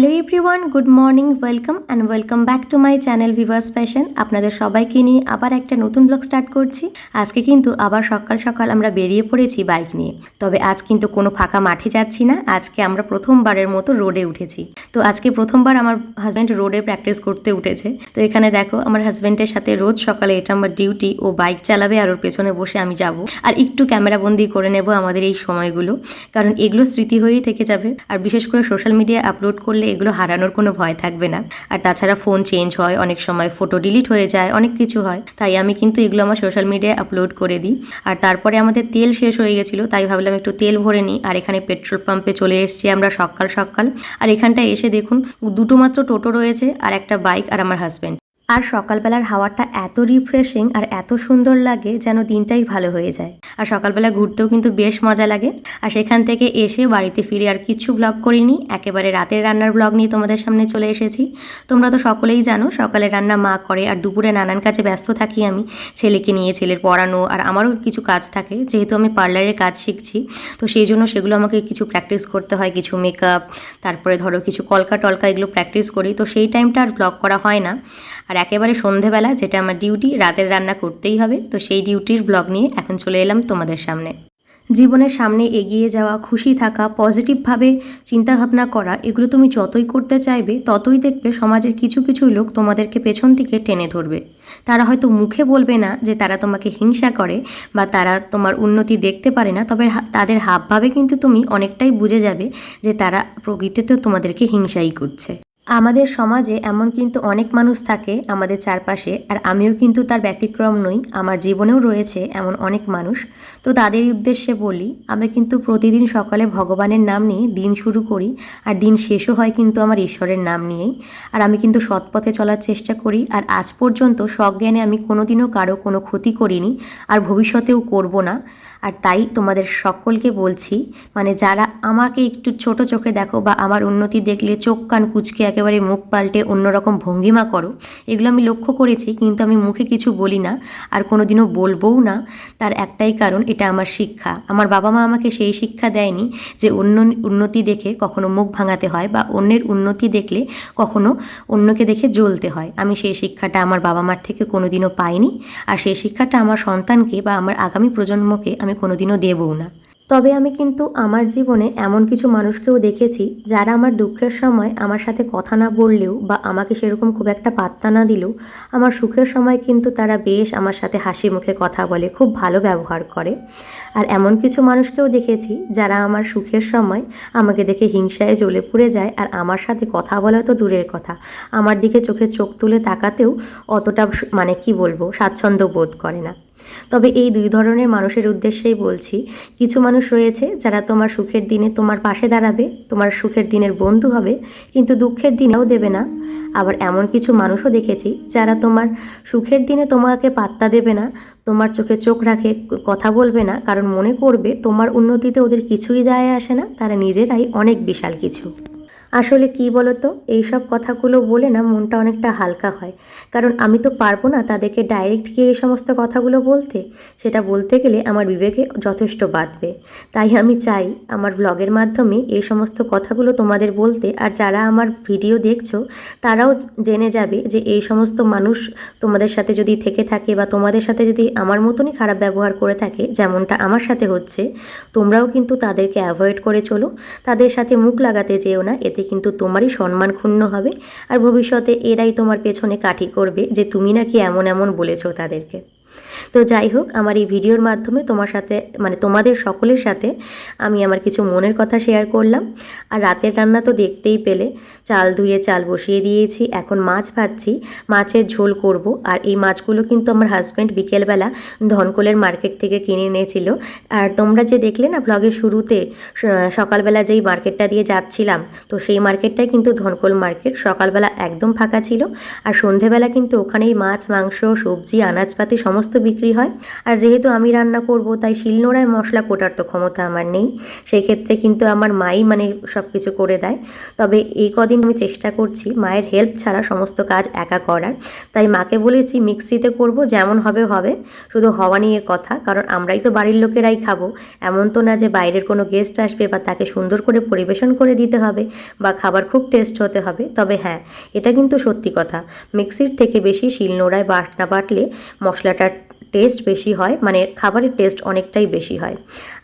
Hello everyone good morning welcome and welcome back to my channel viewers fashion আপনাদের সবাইকে নিয়ে আবার একটা নতুন ব্লগ স্টার্ট করছি। আজকে কিন্তু আবার সকাল সকাল আমরা বেরিয়ে পড়েছি বাইক নিয়ে। তবে আজ কিন্তু কোনো ফাঁকা মাঠে যাচ্ছি না, আজকে আমরা প্রথমবারের মতো রোডে উঠেছি। তো আজকে প্রথমবার আমার হাজব্যান্ড রোডে প্র্যাকটিস করতে উঠেছে। তো এখানে দেখো, আমার হাজব্যান্ডের সাথে রোজ সকালে এটা আমার ডিউটি ও বাইক চালাবে আর ওর পেছনে বসে আমি যাব। আর একটু ক্যামেরাবন্দি করে নেব আমাদের এই সময়গুলো। কারণ এগুলো স্মৃতি হয়েই থেকে যাবে। আর বিশেষ করে সোশ্যাল মিডিয়া আপলোড করলে এগুলো হারানোর কোনো ভয় থাকবে না। আর তাছাড়া ফোন চেঞ্জ হয়, অনেক সময় ফটো ডিলিট হয়ে যায়, অনেক কিছু হয়। তাই আমি কিন্তু এগুলো আমার সোশ্যাল মিডিয়ায় আপলোড করে দিই। আর তারপরে আমাদের তেল শেষ হয়ে গেছিল, তাই ভাবলাম একটু তেল ভরে নিই। আর এখানে পেট্রোল পাম্পে চলে এসেছি আমরা সকাল সকাল। আর এখানটা এসে দেখুন, দুটো মাত্র টোটো রয়েছে, আর একটা বাইক আর আমার হাজব্যান্ড আর সকালবেলার হাওয়াটা এত রিফ্রেশিং আর এত সুন্দর লাগে যেন দিনটাই ভালো হয়ে যায়। আর সকালবেলা ঘুরতেও কিন্তু বেশ মজা লাগে। আর সেখান থেকে এসে বাড়িতে ফিরে আর কিচ্ছু ব্লগ করিনি। একেবারে রাতের রান্নার ব্লগ নিয়ে তোমাদের সামনে চলে এসেছি। তোমরা তো সকলেই জানো, সকালে রান্না মা করে আর দুপুরে নানান কাজে ব্যস্ত থাকি আমি। ছেলেকে নিয়ে ছেলের পড়ানো আর আমারও কিছু কাজ থাকে। যেহেতু আমি পার্লারের কাজ শিখছি, তো সেই জন্য সেগুলো আমাকে কিছু প্র্যাকটিস করতে হয়। কিছু মেকআপ তারপরে ধরো কিছু কলকা টলকা এগুলো প্র্যাকটিস করি। তো সেই টাইমটা আর ব্লগ করা হয় না। আর একেবারে সন্ধেবেলা, যেটা আমার ডিউটি রাতের রান্না করতেই হবে। তো সেই ডিউটির ব্লগ নিয়ে এখন চলে এলাম তোমাদের সামনে। জীবনের সামনে এগিয়ে যাওয়া, খুশি থাকা পজিটিভভাবে চিন্তাভাবনা করা, এগুলো তুমি যতই করতে চাইবে, ততই দেখবে সমাজের কিছু কিছু লোক তোমাদেরকে পেছন থেকে টেনে ধরবে। তারা হয়তো মুখে বলবে না যে তারা তোমাকে হিংসা করে বা তারা তোমার উন্নতি দেখতে পারে না, তবে তাদের হাবভাবে কিন্তু তুমি অনেকটাই বুঝে যাবে যে তারা প্রকৃতিতে তোমাদেরকে হিংসাই করছে। আমাদের সমাজে এমন কিন্তু অনেক মানুষ থাকে আমাদের চারপাশে, আর আমিও কিন্তু তার ব্যতিক্রম নই, আমার জীবনেও রয়েছে এমন অনেক মানুষ। তো তাদের উদ্দেশ্যে বলি আমি কিন্তু প্রতিদিন সকালে ভগবানের নাম নিয়ে দিন শুরু করি, আর দিন শেষও হয় কিন্তু আমার ঈশ্বরের নাম নিয়েই। আর আমি কিন্তু সৎপথে চলার চেষ্টা করি, আর আজ পর্যন্ত সজ্ঞানে আমি কোনোদিনও কারও কোনো ক্ষতি করিনি, আর ভবিষ্যতেও করব না। আর তাই তোমাদের সকলকে বলছি মানে যারা আমাকে একটু ছোট চোখে দেখো বা আমার উন্নতি দেখলে চোখ কান কুচকে একেবারে মুখ পাল্টে অন্যরকম ভঙ্গিমা করো, এগুলো আমি লক্ষ্য করেছি কিন্তু আমি মুখে কিছু বলি না আর কোনোদিনও বলবও না। তার একটাই কারণ, এটা আমার শিক্ষা। আমার বাবা মা আমাকে সেই শিক্ষা দেয়নি যে অন্য উন্নতি দেখে কখনো মুখ ভাঙাতে হয় বা অন্যের উন্নতি দেখলে কখনো অন্যকে দেখে জ্বলতে হয়। আমি সেই শিক্ষাটা আমার বাবা মার থেকে কোনোদিনও পাইনি। আর সেই শিক্ষাটা আমার সন্তানকে বা আমার আগামী প্রজন্মকে আমি কোনোদিনও দেবও না। তবে আমি কিন্তু আমার জীবনে এমন কিছু মানুষকেও দেখেছি, যারা আমার দুঃখের সময় আমার সাথে কথা না বললেও বা আমাকে সেরকম খুব একটা পাত্তা না দিলেও আমার সুখের সময় কিন্তু তারা বেশ আমার সাথে হাসি মুখে কথা বলে, খুব ভালো ব্যবহার করে। আর এমন কিছু মানুষকেও দেখেছি, যারা আমার সুখের সময় আমাকে দেখে হিংসায় জ্বলে পুড়ে যায় আর আমার সাথে কথা বলা তো দূরের কথা। আমার দিকে চোখে চোখ তুলে তাকাতেও অতটা মানে কি বলব, স্বাচ্ছন্দ্য বোধ করে না। তবে এই দুই ধরনের মানুষের উদ্দেশ্যেই বলছি, কিছু মানুষ রয়েছে যারা তোমার সুখের দিনে তোমার পাশে দাঁড়াবে, তোমার সুখের দিনের বন্ধু হবে, কিন্তু দুঃখের দিনেও দেবে না। আবার এমন কিছু মানুষও দেখেছি যারা তোমার সুখের দিনে তোমাকে পাত্তা দেবে না, তোমার চোখে চোখ রাখে, কথা বলবে না, কারণ মনে করবে তোমার উন্নতিতে ওদের কিছুই যায় আসে না, তারা নিজেরাই অনেক বিশাল কিছু। আসলে কি বলতো? এইসব কথাগুলো বলে না মনটা অনেকটা হালকা হয়। কারণ আমি তো পারব না তাদেরকে ডাইরেক্ট গিয়ে এই সমস্ত কথাগুলো বলতে। সেটা বলতে গেলে আমার বিবেকে যথেষ্ট বাঁধবে। তাই আমি চাই আমার ব্লগের মাধ্যমে এই সমস্ত কথাগুলো তোমাদের বলতে। আর যারা আমার ভিডিও দেখছ, তারাও জেনে যাবে যে এই সমস্ত মানুষ তোমাদের সাথে যদি থেকে থাকে বা তোমাদের সাথে যদি আমার মতনই খারাপ ব্যবহার করে থাকে, যেমনটা আমার সাথে হচ্ছে, তোমরাও কিন্তু তাদেরকে অ্যাভয়েড করে চলো। তাদের সাথে মুখ লাগাতে যেও না, এতে কিন্তু তোমারই সম্মান ক্ষুণ্ণ হবে। আর ভবিষ্যতে এরাই তোমার পেছনে কাঠি করবে যে তুমি নাকি এমন এমন বলেছ তাদেরকে। তো যাই হোক, আমার এই ভিডিওর মাধ্যমে তোমার সাথে মানে তোমাদের সকলের সাথে আমি আমার কিছু মনের কথা শেয়ার করলাম। আর রাতের রান্না তো দেখতেই পেলে, চাল ধুয়ে চাল বসিয়ে দিয়েছি, এখন মাছ ভাজছি, মাছের ঝোল করব। আর এই মাছগুলো কিন্তু আমার হাজব্যান্ড বিকেলবেলা ধনকোলের মার্কেট থেকে কিনে এনেছিল। আর তোমরা যে দেখলে না ব্লগের শুরুতে সকালবেলা যেই মার্কেটটা দিয়ে যাচ্ছিলাম, তো সেই মার্কেটটাই কিন্তু ধনকোল মার্কেট সকালবেলা একদম ফাঁকা ছিল। আর সন্ধেবেলা কিন্তু ওখানেই মাছ, মাংস, সবজি, আনাজপাতি, সমস্ত বিক্রি হয়। আর যেহেতু আমি রান্না করব, তাই শিলনোড়ায় মশলা কোটার তো ক্ষমতা আমার নেই। সেক্ষেত্রে কিন্তু আমার মাই মানে সব কিছু করে দেয়। তবে এই কদিন আমি চেষ্টা করছি মায়ের হেল্প ছাড়া সমস্ত কাজ একা করার। তাই মাকে বলেছি, মিক্সিতে করব, যেমন হবে হবে। শুধু হওয়া নিয়ে কথা, কারণ আমরাই তো বাড়ির লোকেরাই খাব। এমন তো না যে বাইরের কোনো গেস্ট আসবে বা তাকে সুন্দর করে পরিবেশন করে দিতে হবে বা খাবার খুব টেস্ট হতে হবে। তবে হ্যাঁ এটা কিন্তু সত্যি কথা। মিক্সির থেকে বেশি শিলনোড়ায় বাটনা বাটলে মশলাটার টেস্ট বেশি হয় মানে খাবারের টেস্ট অনেকটাই বেশি হয়।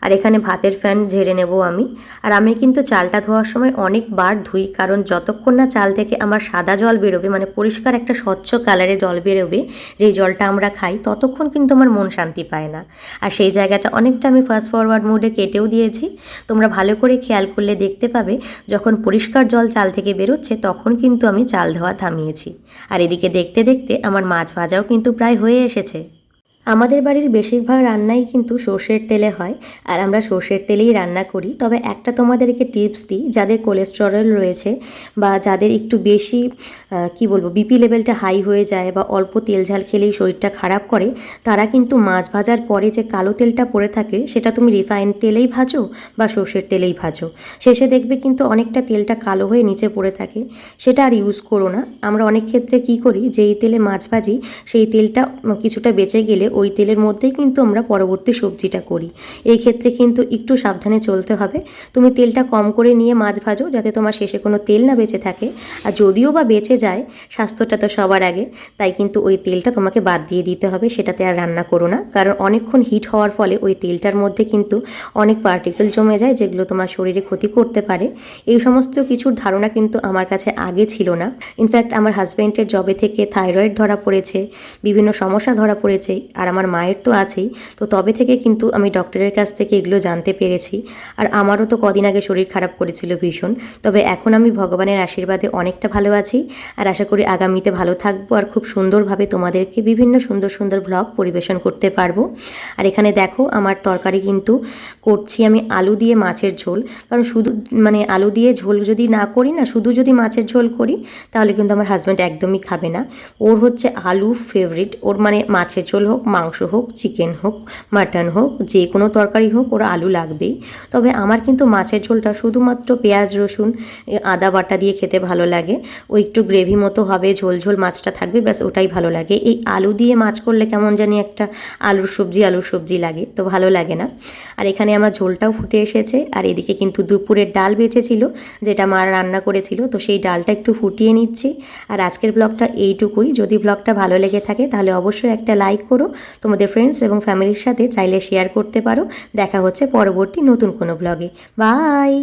আর এখানে ভাতের ফ্যান ঝেড়ে নেব আমি। আর আমি কিন্তু চালটা ধোয়ার সময় অনেকবার ধুই, কারণ যতক্ষণ না চাল থেকে আমার সাদা জল বেরোবে মানে পরিষ্কার একটা স্বচ্ছ কালারের জল বেরোবে, যেই জলটা আমরা খাই, ততক্ষণ কিন্তু আমার মন শান্তি পায় না। আর সেই জায়গাটা অনেকটা আমি ফাস্ট ফরওয়ার্ড মোডে কেটেও দিয়েছি। তোমরা ভালো করে খেয়াল করলে দেখতে পাবে, যখন পরিষ্কার জল চাল থেকে বেরোচ্ছে, তখন কিন্তু আমি চাল ধোয়া থামিয়েছি। আর এদিকে দেখতে দেখতে আমার মাছ ভাজাও কিন্তু প্রায় হয়ে এসেছে। আমাদের বাড়ির বেশিরভাগ রান্নাই কিন্তু সর্ষের তেলে হয়, আর আমরা সর্ষের তেলেই রান্না করি। তবে একটা তোমাদেরকে টিপস দিই, যাদের কোলেস্টেরল রয়েছে বা যাদের একটু বেশি কি বলব বিপি লেভেলটা হাই হয়ে যায় বা অল্প তেল ঝাল খেলেই শরীরটা খারাপ করে, তারা কিন্তু মাছ ভাজার পরে যে কালো তেলটা পড়ে থাকে, সেটা তুমি রিফাইন তেলেই ভাজো বা সর্ষের তেলেই ভাজো। শেষে দেখবে কিন্তু অনেকটা তেলটা কালো হয়ে নিচে পড়ে থাকে, সেটা আর ইউজ করো না। আমরা অনেক ক্ষেত্রে কি করি, যেই তেলে মাছ ভাজি, সেই তেলটা কিছুটা বেঁচে গেলে ওই তেলের মধ্যেই কিন্তু আমরা পরবর্তী সবজিটা করি। এই ক্ষেত্রে কিন্তু একটু সাবধানে চলতে হবে। তুমি তেলটা কম করে নিয়ে মাছ ভাজো যাতে তোমার শেষে কোনো তেল না বেঁচে থাকে। আর যদিও বা বেঁচে যায়, স্বাস্থ্যটা তো সবার আগে, তাই কিন্তু ওই তেলটা তোমাকে বাদ দিয়ে দিতে হবে, সেটাতে আর রান্না করো না। কারণ অনেকক্ষণ হিট হওয়ার ফলে ওই তেলটার মধ্যে কিন্তু অনেক পার্টিকেল জমে যায় যেগুলো তোমার শরীরে ক্ষতি করতে পারে। এই সমস্ত কিছুর ধারণা কিন্তু আমার কাছে আগে ছিল না। ইনফ্যাক্ট আমার হাজব্যান্ডের জবে থেকে থাইরয়েড ধরা পড়েছে, বিভিন্ন সমস্যা ধরা পড়েছে, আর আমার মায়ের তো আছেই, তো তবে থেকে কিন্তু আমি ডক্টরের কাছ থেকে এগুলো জানতে পেরেছি। আর আমারও তো কদিন আগে শরীর খারাপ করেছিল ভীষণ, তবে এখন আমি ভগবানের আশীর্বাদে অনেকটা ভালো আছি। আর আশা করি আগামীতে ভালো থাকব আর খুব সুন্দরভাবে তোমাদেরকে বিভিন্ন সুন্দর সুন্দর ব্লগ পরিবেশন করতে পারব। আর এখানে দেখো, আমার তরকারি কিন্তু করছি আমি আলু দিয়ে মাছের ঝোল। কারণ শুধু মানে আলু দিয়ে ঝোল যদি না করি না, শুধু যদি মাছের ঝোল করি, তাহলে কিন্তু আমার হাজব্যান্ড একদমই খাবে না। ওর হচ্ছে আলু ফেভারিট ওর মানে মাছের ঝোল হোক মাংস হোক চিকেন হোক মাটন হোক, যে কোনো তরকারি হোক, ওর আলু লাগবেই। তবে আমার কিন্তু মাছের ঝোলটা শুধুমাত্র পেঁয়াজ, রসুন আদা বাটা দিয়ে খেতে ভালো লাগে। ও একটু গ্রেভি মতো হবে, ঝোল ঝোল মাছটা থাকবে, ব্যাস ওটাই ভালো লাগে। এই আলু দিয়ে মাছ করলে কেমন জানি একটা আলুর সবজি আলুর সবজি লাগে, তো ভালো লাগে না। আর এখানে আমার ঝোলটাও ফুটে এসেছে। আর এদিকে কিন্তু দুপুরের ডাল বেঁচেছিল, যেটা মা রান্না করেছিল, তো সেই ডালটা একটু ফুটিয়ে নিচ্ছি। আর আজকের ব্লগটা এইটুকুই। যদি ব্লগটা ভালো লেগে থাকে, তাহলে অবশ্যই একটা লাইক করো তোমাদের ফ্রেন্ডস এবং ফ্যামিলির সাথে চাইলে শেয়ার করতে পারো। দেখা হচ্ছে পরবর্তী নতুন কোনো ব্লগে বাই